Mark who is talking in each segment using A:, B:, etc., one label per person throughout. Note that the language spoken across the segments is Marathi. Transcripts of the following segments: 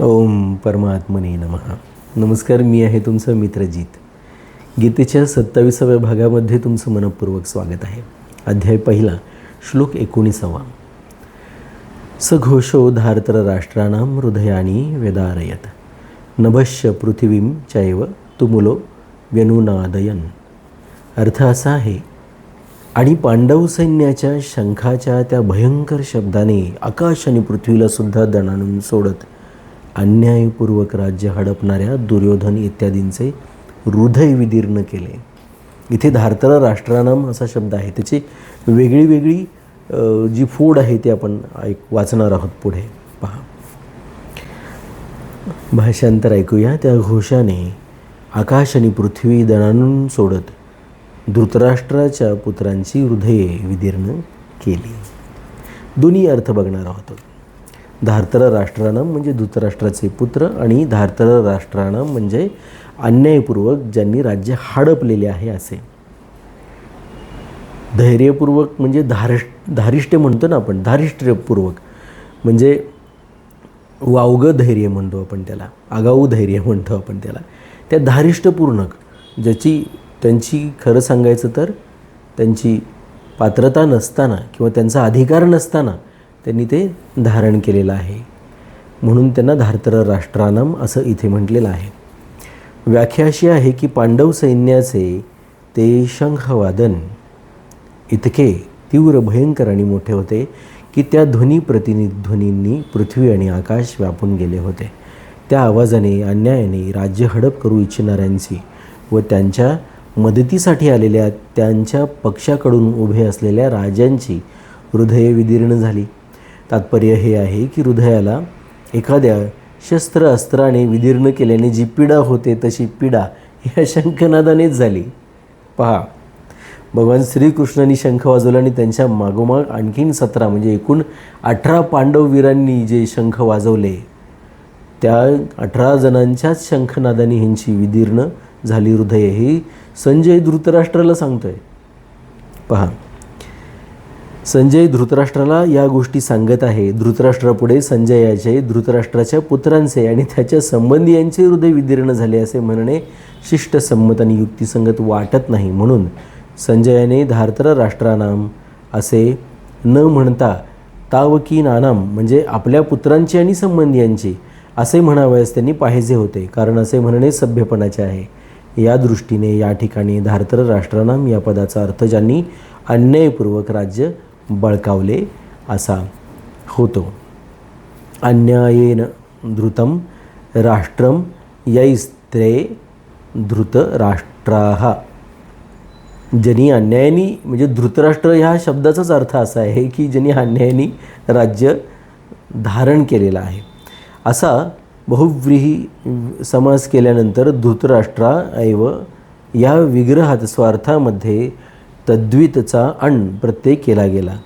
A: ओम परमात्मने नमः. नमस्कार मी आहे तुमचं मित्रजीत. गीतेच्या सत्ताविसाव्या भागामध्ये तुमचं मनपूर्वक स्वागत आहे. अध्याय पहिला श्लोक एकोणीसावा. सघोषो धार्तर राष्ट्राणां हृदयानी वेदारयत नभश्य पृथिवीं चैव तुमुलो व्यनुनादयन. अर्थ असा आहे आणि पांडव सैन्याच्या शंखाच्या त्या भयंकर शब्दाने आकाश आणि पृथ्वीला सुद्धा दणाणून सोडत अन्यायपूर्वक राज्य हडपणाऱ्या दुर्योधन इत्यादींचे हृदय विदीर्ण केले. इथे धार्तरा राष्ट्रानाम असा शब्द आहे. त्याची वेगळी वेगळी जी फोड आहे ती आपण ऐक वाचणार आहोत पुढे. पहा. भाषांतर ऐकूया. त्या घोषाने आकाश आणि पृथ्वी दणानून सोडत धृतराष्ट्राच्या पुत्रांची हृदये विदीर्ण केली. दोन्ही अर्थ बघणार आहोत धार्तर राष्ट्रानं म्हणजे धृतराष्ट्राचे पुत्र आणि धार्तर राष्ट्रानं म्हणजे अन्यायपूर्वक ज्यांनी राज्य हडपलेले आहे असे. धैर्यपूर्वक म्हणजे धारिष धारिष्ट्य म्हणतो ना आपण धारिष्ट्यपूर्वक. म्हणजे वावगं धैर्य म्हणतो आपण त्याला आगाऊ धैर्य म्हणतो आपण त्याला. त्या धारिष्टपूर्णक ज्याची त्यांची खरं सांगायचं तर त्यांची पात्रता नसताना किंवा त्यांचा अधिकार नसताना त्यांनी ते धारण केलेलं आहे. म्हणून त्यांना धार्तर राष्ट्रानम असं इथे म्हटलेलं आहे. व्याख्या अशी आहे की पांडव सैन्याचे ते शंखवादन इतके तीव्र भयंकर आणि मोठे होते की त्या ध्वनी प्रतिनिध्वनींनी पृथ्वी आणि आकाश व्यापून गेले होते. त्या आवाजाने अन्यायाने राज्य हडप करू इच्छिणाऱ्यांची व त्यांच्या मदतीसाठी आलेल्या त्यांच्या पक्षाकडून उभे असलेल्या राजांची हृदये विदीर्ण झाली. तात्पर्य हे आहे की हृदयाला एखाद्या शस्त्र अस्त्राने विदीर्ण केल्याने जी पीडा होते तशी पीडा ह्या शंखनादानेच झाली. पहा भगवान श्रीकृष्णांनी शंख वाजवला आणि त्यांच्या मागोमाग आणखीन सतरा म्हणजे एकूण अठरा पांडववीरांनी जे शंख वाजवले त्या अठरा जणांच्याच शंखनादानी ह्यांची विदीर्ण झाली. हृदय ही संजय धृतराष्ट्राला सांगतोय. पहा संजय धृतराष्ट्राला या गोष्टी सांगत आहे. धृतराष्ट्रापुढे संजयाचे धृतराष्ट्राच्या पुत्रांचे आणि त्याच्या संबंधियांचे हृदय विदीर्ण झाले असे म्हणणे शिष्टसंमत आणि युक्तिसंगत वाटत नाही. म्हणून संजयाने धार्तर राष्ट्रानाम असे न म्हणता तावकी नानाम म्हणजे आपल्या पुत्रांची आणि संबंधियांची असे म्हणावयास त्यांनी पाहिजे होते. कारण असे म्हणणे सभ्यपणाचे आहे. या दृष्टीने या ठिकाणी धार्तर राष्ट्रानाम या पदाचा अर्थ ज्यांनी अन्यायपूर्वक राज्य बळकावले असा होतो. अन्यायेन धृतम राष्ट्रम यैस्त्रे धृतराष्ट्राः. ज्यांनी अन्यायानी म्हणजे धृतराष्ट्र ह्या शब्दाचाच अर्थ असा आहे की ज्यांनी अन्यायानी राज्य धारण केलेलं आहे. असा बहुव्रीही समास केल्यानंतर धृतराष्ट्राऐव या विग्रहात स्वार्थामध्ये तद्वितचा अण प्रत्यय केला गेला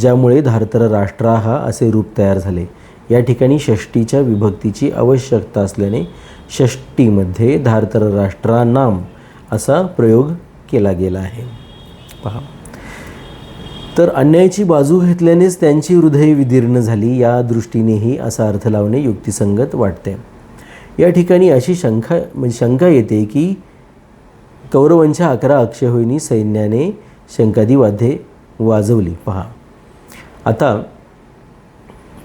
A: ज्यामुळे धार्तर राष्ट्रा हा असे रूप तयार झाले. या ठिकाणी षष्टीच्या विभक्तीची आवश्यकता असल्याने षष्टीमध्ये धार्तर राष्ट्रानाम असा प्रयोग केला गेला आहे. पहा. तर अन्यायाची बाजू घेतल्यानेच त्यांची हृदय विदीर्ण झाली या दृष्टीनेही असा अर्थ लावणे युक्तिसंगत वाटते. या ठिकाणी अशी शंका म्हणजे शंका येते की कौरवांच्या अकरा अक्षयहोईनी सैन्याने शंकादी वाद्ये वाजवली. पहा. आता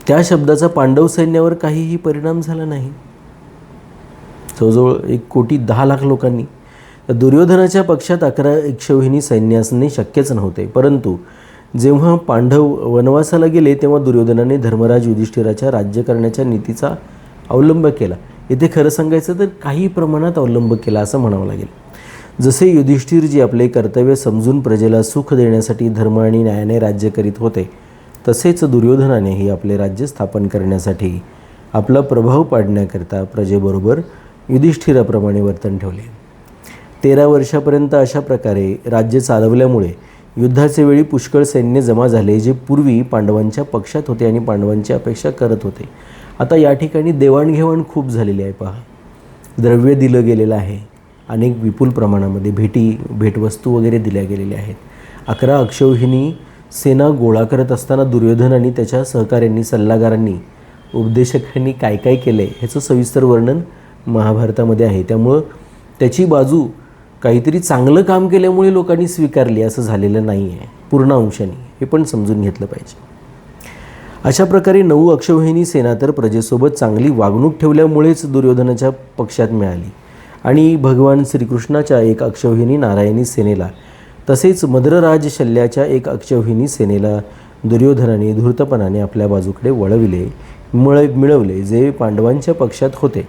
A: त्या शब्दाचा पांडव सैन्यावर काहीही परिणाम झाला नाही. जवळजवळ एक कोटी दहा लाख लोकांनी. तर दुर्योधनाच्या पक्षात अकरा एकशेवहिनी सैन्य असणे शक्यच नव्हते. परंतु जेव्हा पांडव वनवासाला गेले तेव्हा दुर्योधनाने धर्मराज युधिष्ठिराच्या राज्य करण्याच्या नीतीचा अवलंब केला. इथे खरं सांगायचं तर काही प्रमाणात अवलंब केला असं म्हणावं लागेल. जसे युधिष्ठिरजी आपले कर्तव्य समजून प्रजेला सुख देण्यासाठी धर्म आणि न्यायाने राज्य करीत होते तसेच दुर्योधनानेही आपले राज्य स्थापन करण्यासाठी आपला प्रभाव पाडण्याकरता प्रजेबरोबर युधिष्ठिराप्रमाणे वर्तन ठेवले. तेरा वर्षापर्यंत अशा प्रकारे राज्य चालवल्यामुळे युद्धाचे वेळी पुष्कळ सैन्य जमा झाले जे पूर्वी पांडवांच्या पक्षात होते आणि पांडवांची अपेक्षा करत होते. आता या ठिकाणी देवाणघेवाण खूप झालेली आहे पहा. द्रव्य दिलं गेलेलं आहे. अनेक विपुल प्रमाणामध्ये भेटी भेटवस्तू वगैरे दिल्या गेलेल्या आहेत. अकरा अक्षौहिणी सेना गोळा करत असताना दुर्योधन आणि त्याच्या सहकाऱ्यांनी सल्लागारांनी उपदेशकांनी काय काय केलं आहे ह्याचं सविस्तर वर्णन महाभारतामध्ये आहे. त्यामुळं त्याची बाजू काहीतरी चांगलं काम केल्यामुळे लोकांनी स्वीकारली असं झालेलं नाही आहे पूर्ण अंशाने हे पण समजून घेतलं पाहिजे. अशा प्रकारे नऊ अक्षौहिणी सेना तर प्रजेसोबत चांगली वागणूक ठेवल्यामुळेच दुर्योधनाच्या पक्षात मिळाली. आणि भगवान श्रीकृष्णाच्या एक अक्षौहिणी नारायणी सेनेला. तसेच मद्रराज शल्याच्या एक अक्षौहिणी सेनेला दुर्योधनाने धूर्तपणाने आपल्या बाजूकडे वळविले मिळ मिळवले जे पांडवांच्या पक्षात होते.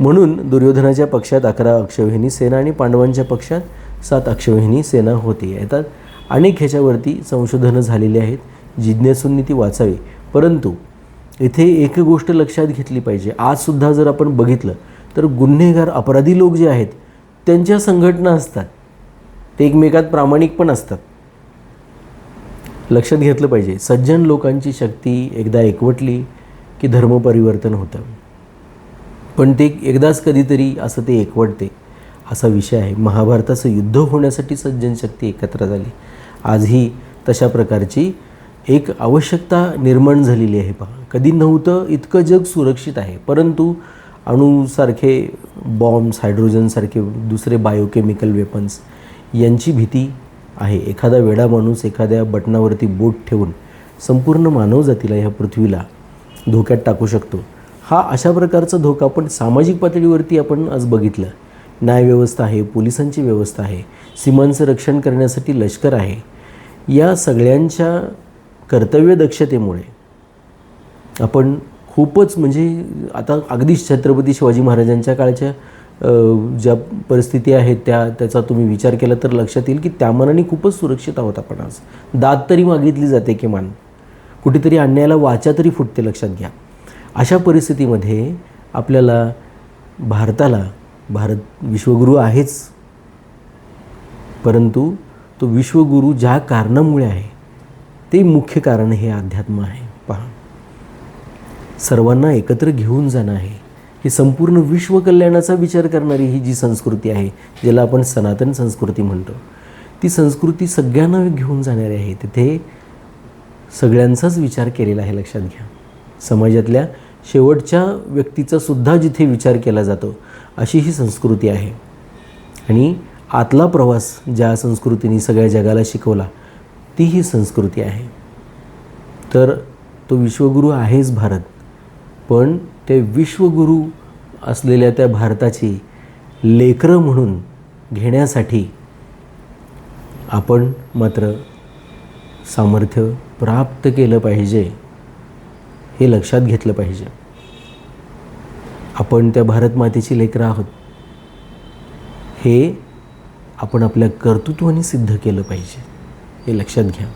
A: म्हणून दुर्योधनाच्या पक्षात अकरा अक्षौहिणी सेना आणि पांडवांच्या पक्षात सात अक्षौहिणी सेना होती. येतात अनेक ह्याच्यावरती संशोधनं झालेली आहेत. जिज्ञासूंनी ती वाचावी. परंतु इथे एक गोष्ट लक्षात घेतली पाहिजे. आजसुद्धा जर आपण बघितलं तर गुन्हेगार अपराधी लोक जे आहेत त्यांच्या संघटना असतात. ते एकमेकात प्रामाणिक पण असतात. लक्षात घेतलं पाहिजे सज्जन लोकांची शक्ती एकदा एकवटली की धर्मपरिवर्तन होतं. पण ते एकदाच कधीतरी असं ते एकवटते असा विषय आहे. महाभारताचं युद्ध होण्यासाठी सज्जन शक्ती एकत्र झाली. आजही तशा प्रकारची एक आवश्यकता निर्माण झालेली आहे पहा. कधी नव्हतं इतकं जग सुरक्षित आहे. परंतु अणूसारखे बॉम्ब्स हायड्रोजनसारखे दुसरे बायोकेमिकल वेपन्स यांची भीती आहे. एखादा वेडा माणूस एखाद्या बटनावरती बोट ठेवून संपूर्ण मानवजातीला ह्या पृथ्वीला धोक्यात टाकू शकतो. हा अशा प्रकारचा धोका पण सामाजिक पातळीवरती आपण आज बघितलं. न्यायव्यवस्था आहे पोलिसांची व्यवस्था आहे सीमांचं रक्षण करण्यासाठी लष्कर आहे. या सगळ्यांच्या कर्तव्यदक्षतेमुळे आपण खूपच म्हणजे आता अगदी छत्रपती शिवाजी महाराजांच्या काळच्या ज्या परिस्थिती आहेत त्या त्याचा तुम्ही विचार केला तर लक्षात येईल की त्या मनाने खूपच सुरक्षित आहोत आपण आज. दाद तरी मागितली जाते किमान कुठेतरी अन्यायाला वाचा तरी फुटते लक्षात घ्या. अशा परिस्थितीमध्ये आपल्याला भारताला भारत विश्वगुरू आहेच. परंतु तो विश्वगुरू ज्या कारणामुळे आहे ते मुख्य कारण हे अध्यात्म आहे. सर्वांना एकत्र घेऊन जाणं आहे. ही संपूर्ण विश्वकल्याणाचा विचार करणारी ही जी संस्कृती आहे ज्याला आपण सनातन संस्कृती म्हणतो ती संस्कृती सगळ्यांना घेऊन जाणारी आहे. तिथे सगळ्यांचाच विचार केलेला आहे लक्षात घ्या. समाजातल्या शेवटच्या व्यक्तीचा सुद्धा जिथे विचार केला जातो अशी ही संस्कृती आहे. आणि आतला प्रवास ज्या संस्कृतीने सगळ्या जगाला शिकवला ती ही संस्कृती आहे. तर तो विश्वगुरू आहेच भारत. पण ते विश्वगुरू असलेल्या त्या भारताची लेकरं म्हणून घेण्यासाठी आपण मात्र सामर्थ्य प्राप्त केलं पाहिजे हे लक्षात घेतलं पाहिजे. आपण त्या भारतमातेची लेकरं आहोत. हे आपण आपल्या कर्तृत्वाने सिद्ध केलं पाहिजे हे लक्षात घ्या.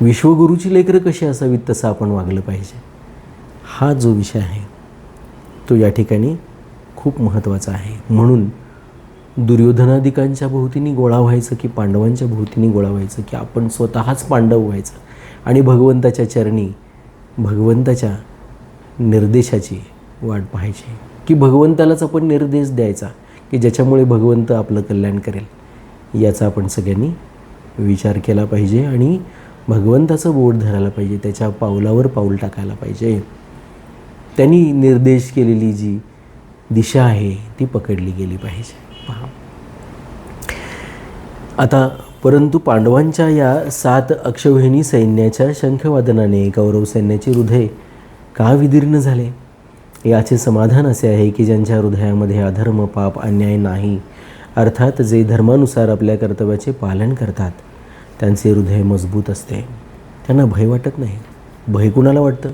A: विश्वगुरूची लेकरं कशी असावीत तसं आपण वागलं पाहिजे. हा जो विषय आहे तो या ठिकाणी खूप महत्त्वाचा आहे. म्हणून दुर्योधनादिकांच्या भोवतीने गोळा व्हायचं की पांडवांच्या भोवतीने गोळा व्हायचं की आपण स्वतःच पांडव व्हायचं आणि भगवंताच्या चरणी भगवंताच्या निर्देशाची वाट पाहायची. की भगवंतालाच आपण निर्देश द्यायचा की ज्याच्यामुळे भगवंत आपलं कल्याण करेल याचा आपण सगळ्यांनी विचार केला पाहिजे आणि भगवंताचं बोट धरायला पाहिजे त्याच्या पावलावर पाऊल टाकायला पाहिजे. त्यांनी निर्देश केलेली जी दिशा आहे ती पकडली गेली पाहिजे. पहा. आता परंतु पांडवांच्या या सात अक्षवहिणी सैन्याच्या शंखवादनाने कौरव सैन्याचे हृदय का विदीर्ण झाले? याचे समाधान असे आहे की ज्यांच्या हृदयामध्ये अधर्म पाप अन्याय नाही अर्थात जे धर्मानुसार आपल्या कर्तव्याचे पालन करतात त्यांचे हृदय मजबूत असते. त्यांना भय वाटत नाही. भय कुणाला वाटतं?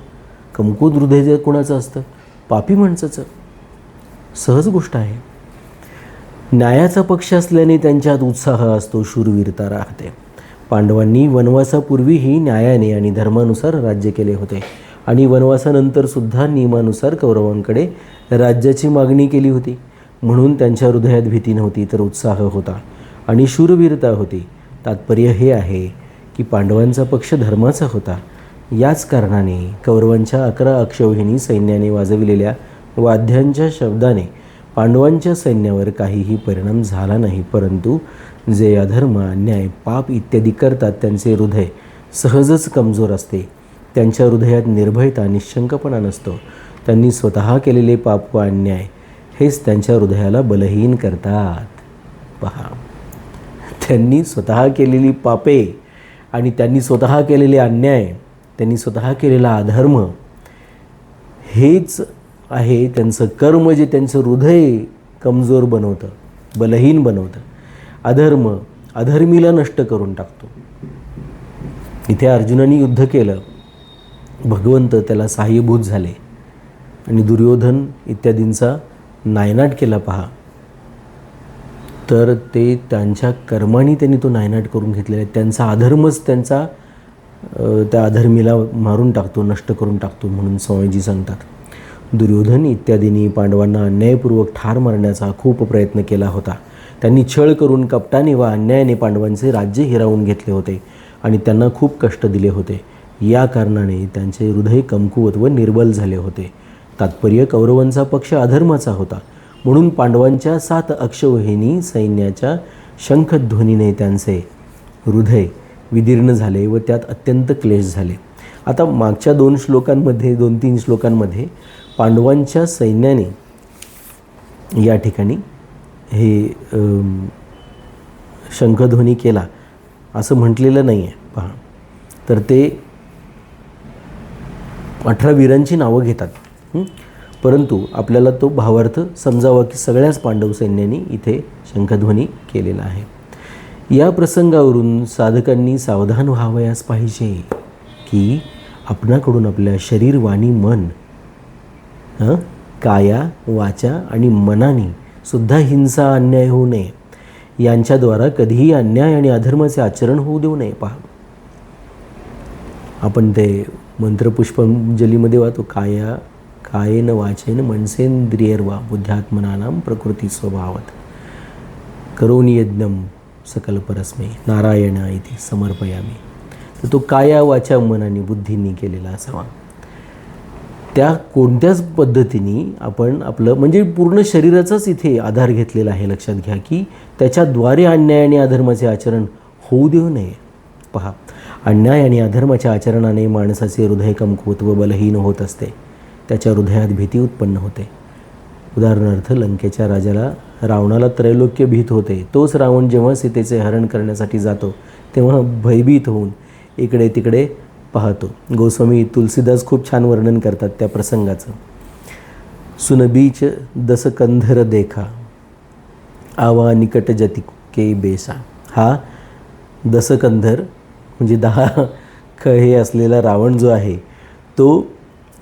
A: कमकुत हृदय जे कुणाचं असतं पापी माणसाचं. सहज गोष्ट आहे. न्यायाचा पक्ष असल्याने त्यांच्यात उत्साह असतो शूरवीरता राहते. पांडवांनी वनवासापूर्वीही न्यायाने आणि धर्मानुसार राज्य केले होते. आणि वनवासानंतरसुद्धा नियमानुसार कौरवांकडे राज्याची मागणी केली होती. म्हणून त्यांच्या हृदयात भीती नव्हती तर उत्साह होता आणि शूरवीरता होती. तात्पर्य हे आहे की पांडवांचा पक्ष धर्माचा होता. याच कारणाने कौरवांच्या अकरा अक्षौहिणी सैन्याने वाजविलेल्या वाद्यांच्या शब्दाने पांडवांच्या सैन्यावर काहीही परिणाम झाला नाही परंतु जे अधर्म अन्याय पाप इत्यादी करतात त्यांचे हृदय सहजच कमजोर असते. त्यांच्या हृदयात निर्भयता निशंकपणा नसतो. त्यांनी स्वतः केलेले पाप व अन्याय हेच त्यांच्या हृदयाला बलहीन करतात. पहा. त्यांनी स्वतः केलेली पापे आणि त्यांनी स्वतः केलेले अन्याय त्यांनी स्वतः केलेला अधर्म हेच आहे त्यांचं कर्म जे त्यांचं हृदय कमजोर बनवतं बलहीन बनवतं. अधर्म अधर्मीला नष्ट करून टाकतो. इथे अर्जुनाने युद्ध केलं. भगवंत त्याला सहाय्यभूत झाले. आणि दुर्योधन इत्यादींचा नायनाट केला पहा. तर ते त्यांच्या कर्माने त्यांनी तो नायनाट करून घेतलेला आहे. त्यांचा अधर्मच त्यांचा त्या अधर्मीला मारून टाकतो नष्ट करून टाकतो म्हणून स्वामीजी सांगतात. दुर्योधन इत्यादींनी पांडवांना अन्यायपूर्वक ठार मारण्याचा खूप प्रयत्न केला होता. त्यांनी छळ करून कपटाने व अन्यायाने पांडवांचे राज्य हिरावून घेतले होते आणि त्यांना खूप कष्ट दिले होते. या कारणाने त्यांचे हृदय कमकुवत व निर्बल झाले होते. तात्पर्य कौरवांचा पक्ष अधर्माचा होता. म्हणून पांडवांच्या सात अक्षवहिनी सैन्याच्या शंखध्वनीने त्यांचे हृदय विदीर्ण झाले व त्यात अत्यंत क्लेश झाले. आता मागच्या दोन श्लोकांमध्ये दोन तीन श्लोकांमध्ये पांडवांच्या सैन्याने या ठिकाणी हे शंखध्वनी केला. असं म्हटलेलं नाही आहे पहा. तर ते अठरा वीरांची नावं घेतात. परंतु आपल्याला तो भावार्थ समजावा की सगळ्याच पांडव सैन्याने इथे शंखध्वनी केलेला आहे. या प्रसंगावरून साधकांनी सावधान व्हावयास पाहिजे की आपणाकडून आपल्या शरीर वाणी मन हं? काया वाचा आणि मनाने सुद्धा हिंसा अन्याय होऊ नये. यांच्याद्वारा कधीही अन्याय आणि अधर्माचे आचरण होऊ देऊ नये. पहा. आपण ते मंत्रपुष्पांजलीमध्ये वाहतो. काया कायेन वाचेन मनसेंद्रियर्वा बुद्ध्यात्मनानां प्रकृती स्वभावात करोनी यज्ञम. सकल परस्मे नारायण इथे समर्पयामी. तर तो काया वाचा मनाने बुद्धींनी केलेला असावा त्या कोणत्याच पद्धतीने आपण आपलं म्हणजे पूर्ण शरीराचाच इथे आधार घेतलेला आहे लक्षात घ्या की त्याच्याद्वारे अन्याय आणि अधर्माचे आचरण होऊ देऊ नये. पहा अन्याय आणि अधर्माच्या आचरणाने माणसाचे हृदय कमकुवत व बलहीन होत असते. त्याच्या हृदयात भीती उत्पन्न होते. उदाहरणार्थ लंकेच्या राजाला रावणाला त्रैलोक्य भीत होते. तोच रावण जेव्हा सीतेचे हरण करण्यासाठी जातो तेव्हा भयभीत होऊन इकडे तिकडे पाहतो. गोस्वामी तुलसीदास खूप छान वर्णन करतात त्या प्रसंगाचं. सुनबीच दसकंधर देखा आवा निकट जतिके बेसा. हा दसकंधर म्हणजे दहा ख हे असलेला रावण जो आहे तो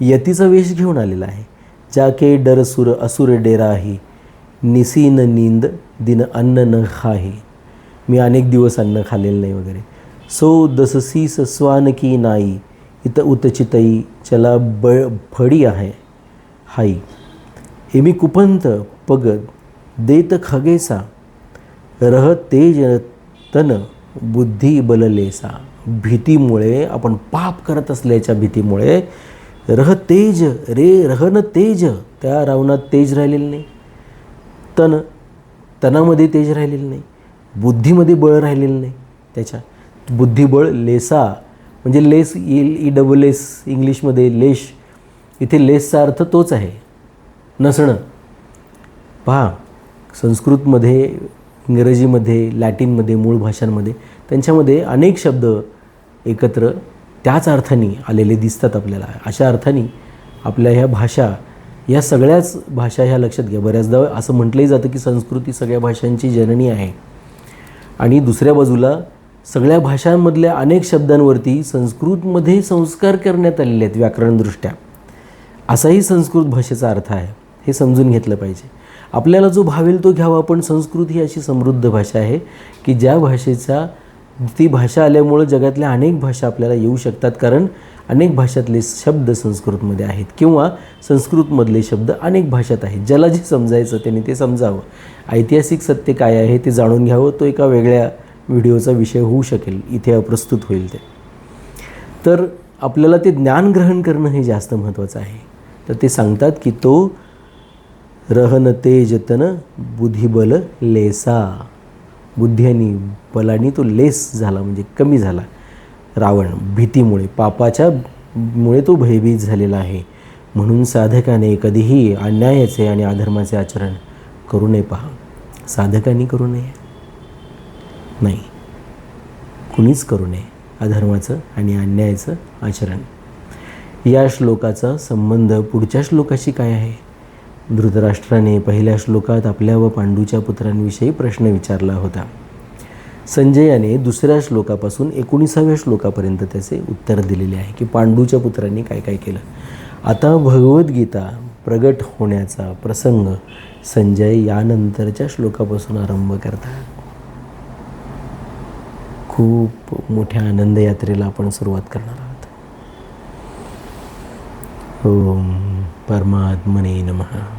A: यतीचा वेश घेऊन आलेला आहे. जाके डर सुर असुर डेरा आहे निसी न नींद दिन अन्न न खाहे. मी अनेक दिवस अन्न खाल्लेलं नाही वगैरे. सो दससी स्वान की नाई इत उतचितई चला ब फडी आहे. हाई. एमी कुपंत पगद देत खगेसा. रह तेज तन बुद्धी बललेसा भीतीमुळे आपण पाप करत असल्याच्या भीतीमुळे रह तेज रे रहन तेज. त्या रावणात तेज राहिलेलं नाही. तन तनामध्ये तेज राहिलेलं नाही. बुद्धीमध्ये बळ राहिलेलं नाही त्याच्या. बुद्धिबळ लेसा म्हणजे लेस येईल ई डबल एस इंग्लिशमध्ये लेश. इथे लेसचा अर्थ तोच आहे. नसणं. पहा संस्कृतमध्ये इंग्रजीमध्ये लॅटिनमध्ये मूळ भाषांमध्ये त्यांच्यामध्ये अनेक शब्द एकत्र त्याच अर्थाने आलेले दिसतात आपल्याला. अशा अर्थाने आपल्या ह्या भाषा या सगळ्याच भाषा ह्या लक्षात घ्या. बऱ्याचदा असं म्हटलंही जातं की संस्कृती सगळ्या भाषांची जननी आहे. आणि दुसऱ्या बाजूला सगळ्या भाषांमधल्या अनेक शब्दांवरती संस्कृतमध्ये संस्कार करण्यात आलेले आहेत व्याकरणदृष्ट्या. असाही संस्कृत भाषेचा अर्थ आहे. हे समजून घेतलं पाहिजे. आपल्याला जो भावेल तो घ्यावा पण संस्कृत ही अशी समृद्ध भाषा आहे की ज्या भाषेचा ती भाषा आल्यामुळं जगातल्या अनेक भाषा आपल्याला येऊ शकतात. कारण अनेक भाषातले शब्द संस्कृतमध्ये आहेत किंवा संस्कृतमधले शब्द अनेक भाषात आहेत. ज्याला जे समजायचं त्याने ते समजावं. ऐतिहासिक सत्य काय आहे ते जाणून घ्यावं. तो एका वेगळ्या व्हिडिओचा विषय होऊ शकेल. इथे अप्रस्तुत होईल ते. तर आपल्याला ते ज्ञान ग्रहण करणं हे जास्त महत्त्वाचं आहे. तर ते सांगतात की तो रहन तेजतन बुद्धिबल लेसा. बुद्धी आणि बलानी तो लेस झाला म्हणजे कमी झाला. रावण भीतीमुळे पापाच्या मुळे तो भयभीत झालेला आहे. म्हणून साधकाने कधीही अन्यायाचे आणि अधर्माचे आचरण करू नये पहा. साधकांनी करू नये? नाही. कुणीच करू नये अधर्माचं आणि अन्यायाचं आचरण. या श्लोकाचा संबंध पुढच्या श्लोकाशी काय आहे? धृतराष्ट्राने पहिल्या श्लोकात आपल्या व पांडूच्या पुत्रांविषयी प्रश्न विचारला होता. संजयाने दुसऱ्या श्लोकापासून एकोणीसाव्या श्लोकापर्यंत त्याचे उत्तर दिलेले आहे की पांडूच्या पुत्रांनी काय काय केलं? आता भगवद्गीता प्रगट होण्याचा प्रसंग संजय यानंतरच्या श्लोकापासून आरंभ करतात. खूप मोठ्या आनंद यात्रेला आपण सुरुवात करणार आहोत. ओम परमात्मने नमः.